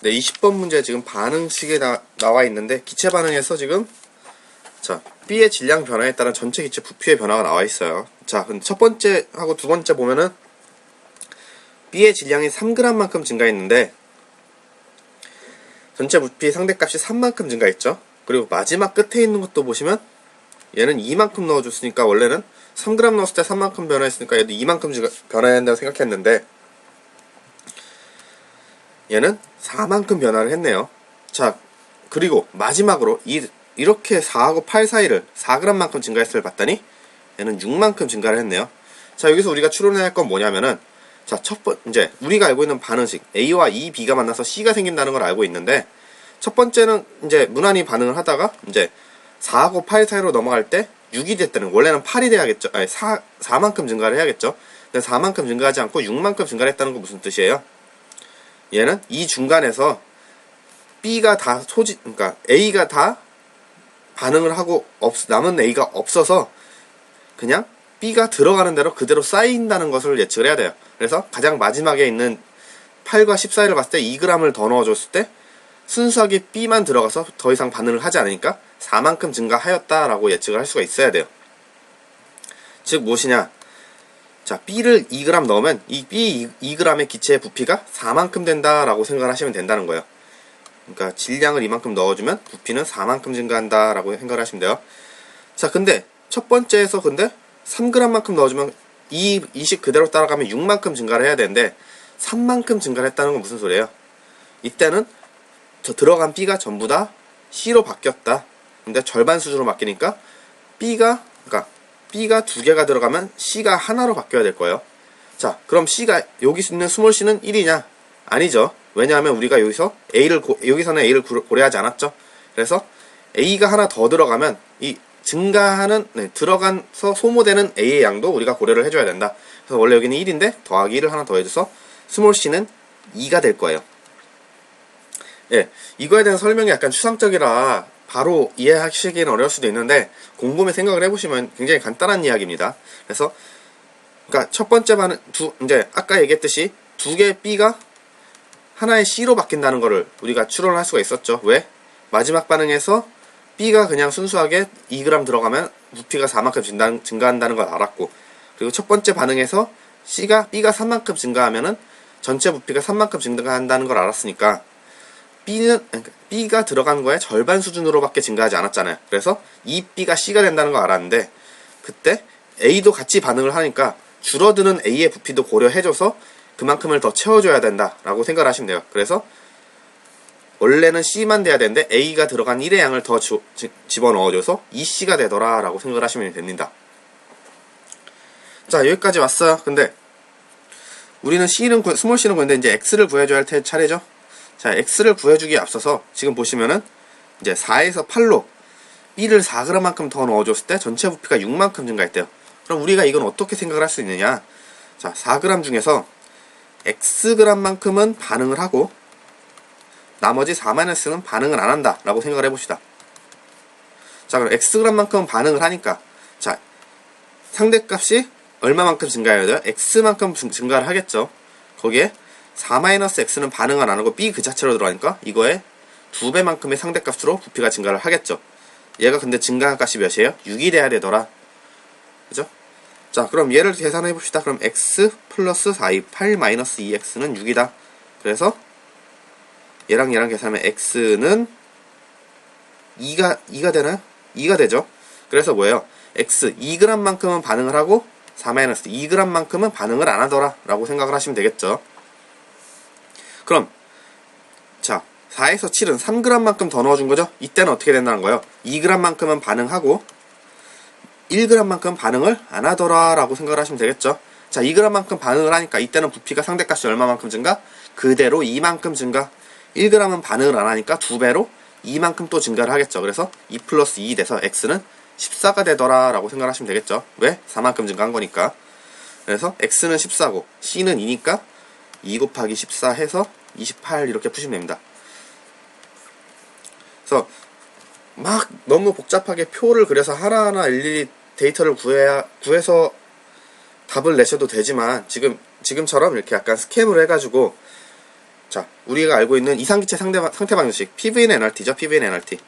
네, 20번 문제 지금 반응식에 나, 나와 있는데 기체 반응에서 지금 자 B의 질량 변화에 따른 전체 기체 부피의 변화가 나와 있어요. 자, 첫 번째 하고 두 번째 보면은 B의 질량이 3g만큼 증가했는데 전체 부피 상대값이 3만큼 증가했죠. 그리고 마지막 끝에 있는 것도 보시면 얘는 2만큼 넣어줬으니까 원래는 3g 넣었을 때 3만큼 변화했으니까 얘도 2만큼 증가, 변화해야 한다고 생각했는데 얘는 4만큼 변화를 했네요. 자, 그리고 마지막으로 이, 이렇게 4하고 8 사이를 4g만큼 증가했을 봤더니 얘는 6만큼 증가를 했네요. 자, 여기서 우리가 추론해야 할 건 뭐냐면은 자, 첫 번, 이제 우리가 알고 있는 반응식 A와 E, B가 만나서 C가 생긴다는 걸 알고 있는데 첫 번째는 이제 무난히 반응을 하다가 이제 4하고 8 사이로 넘어갈 때 6이 됐다는 원래는 8이 돼야겠죠. 아니 4 4만큼 증가를 해야겠죠. 근데 4만큼 증가하지 않고 6만큼 증가를 했다는 건 무슨 뜻이에요? 얘는 이 중간에서 B가 다 소지 그러니까 A가 다 반응을 하고 없, 남은 A가 없어서 그냥 B가 들어가는 대로 그대로 쌓인다는 것을 예측을 해야 돼요. 그래서 가장 마지막에 있는 8과 10 사이를 봤을 때 2g을 더 넣어줬을 때 순수하게 B만 들어가서 더 이상 반응을 하지 않으니까 4만큼 증가하였다라고 예측을 할 수가 있어야 돼요. 즉 무엇이냐? 자, B를 2g 넣으면 이 B 2g의 기체의 부피가 4만큼 된다라고 생각을 하시면 된다는 거예요. 그러니까 질량을 이만큼 넣어주면 부피는 4만큼 증가한다라고 생각을 하시면 돼요. 자, 근데 첫 번째에서 근데 3g만큼 넣어주면 이 이식 그대로 따라가면 6만큼 증가를 해야 되는데 3만큼 증가를 했다는 건 무슨 소리예요? 이때는 저 들어간 B가 전부 다 C로 바뀌었다. 근데 절반 수준으로 바뀌니까 B가 B가 두 개가 들어가면 C가 하나로 바뀌어야 될 거예요. 자, 그럼 C가 여기 있는 스몰 C는 1이냐? 아니죠. 왜냐하면 우리가 여기서 A를 고, 여기서는 A를 고- 고려하지 않았죠. 그래서 A가 하나 더 들어가면 이 증가하는 네, 들어간서 소모되는 A의 양도 우리가 고려를 해줘야 된다. 그래서 원래 여기는 1인데 더하기 1을 하나 더 해줘서 스몰 C는 2가 될 거예요. 예, 이거에 대한 설명이 약간 추상적이라 바로 이해하시기는 어려울 수도 있는데 곰곰이 생각을 해보시면 굉장히 간단한 이야기입니다. 그래서 그러니까 첫 번째 반은 두 이제 아까 얘기했듯이 두 개의 B가 하나의 C로 바뀐다는 것을 우리가 추론을 할 수가 있었죠. 왜? 마지막 반응에서 B가 그냥 순수하게 2g 들어가면 부피가 4만큼 증가, 증가한다는 걸 알았고 그리고 첫 번째 반응에서 C가 B가 3만큼 증가하면은 전체 부피가 3만큼 증가한다는 걸 알았으니까 B는 그러니까 B가 들어간 거에 절반 수준으로밖에 증가하지 않았잖아요. 그래서 이 B가 C가 된다는 걸 알았는데 그때 A도 같이 반응을 하니까 줄어드는 A의 부피도 고려해줘서 그만큼을 더 채워줘야 된다라고 생각을 하시면 돼요. 그래서 원래는 C만 돼야 되는데 A가 들어간 1의 양을 더 주- 지- 집어넣어줘서 2C가 되더라라고 생각을 하시면 됩니다. 자 여기까지 왔어요. 근데 우리는 C는 구- 스몰 C는 구했는데 이제 X를 구해줘야 할 테- 차례죠. 자, X를 구해주기에 앞서서 지금 보시면은 이제 4에서 8로 B를 4g만큼 더 넣어줬을 때 전체 부피가 6만큼 증가했대요. 그럼 우리가 이건 어떻게 생각을 할 수 있느냐? 자, 4g 중에서 Xg만큼은 반응을 하고 나머지 4-는 반응을 안 한다 라고 생각을 해봅시다. 자, 그럼 Xg만큼은 반응을 하니까 자, 상대값이 얼마만큼 증가해야 돼요? X만큼 증- 증가를 하겠죠. 거기에 4-x는 반응을 안 하고 b 그 자체로 들어가니까 이거에 두 배만큼의 상대값으로 부피가 증가를 하겠죠. 얘가 근데 증가한 값이 몇이에요? 6이 돼야 되더라. 그죠? 자, 그럼 얘를 계산해 봅시다. 그럼 x 플러스 4이 8 마이너스 2x는 6이다. 그래서 얘랑 얘랑 계산하면 x는 2가 2가 되나요? 2가 되죠. 그래서 뭐예요? x 2g만큼은 반응을 하고 4 마이너스 2g만큼은 반응을 안 하더라 라고 생각을 하시면 되겠죠. 그럼 자 4에서 7은 3g만큼 더 넣어준 거죠? 이때는 어떻게 된다는 거예요? 2g만큼은 반응하고 1g만큼 반응을 안 하더라 라고 생각을 하시면 되겠죠? 자 2g만큼 반응을 하니까 이때는 부피가 상대값이 얼마만큼 증가? 그대로 2만큼 증가 1g은 반응을 안 하니까 두 배로 2만큼 또 증가를 하겠죠. 그래서 2 플러스 2 돼서 x는 14가 되더라 라고 생각을 하시면 되겠죠. 왜? 4만큼 증가한 거니까. 그래서 x는 14고 c는 2니까 2 곱하기 14 해서 28 이렇게 푸시면 됩니다. 그래서 막 너무 복잡하게 표를 그려서 하나하나 일일이 데이터를 구해야 구해서 답을 내셔도 되지만 지금 지금처럼 이렇게 약간 스캠을 해가지고 자, 우리가 알고 있는 이상기체 상대, 상태 방정식 PVN NRT죠. PVN NRT.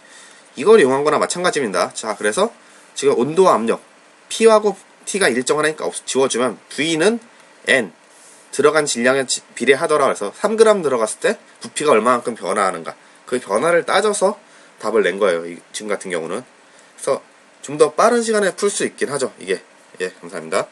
이걸 이용한 거나 마찬가지입니다. 자, 그래서 지금 온도와 압력 P하고 T가 일정하니까 없- 지워주면 V는 N 들어간 질량에 지- 비례하더라 그래서 3g 들어갔을 때 부피가 얼마만큼 변화하는가 그 변화를 따져서 답을 낸 거예요. 이- 지금 같은 경우는 그래서 좀 더 빠른 시간에 풀 수 있긴 하죠. 이게 예 감사합니다.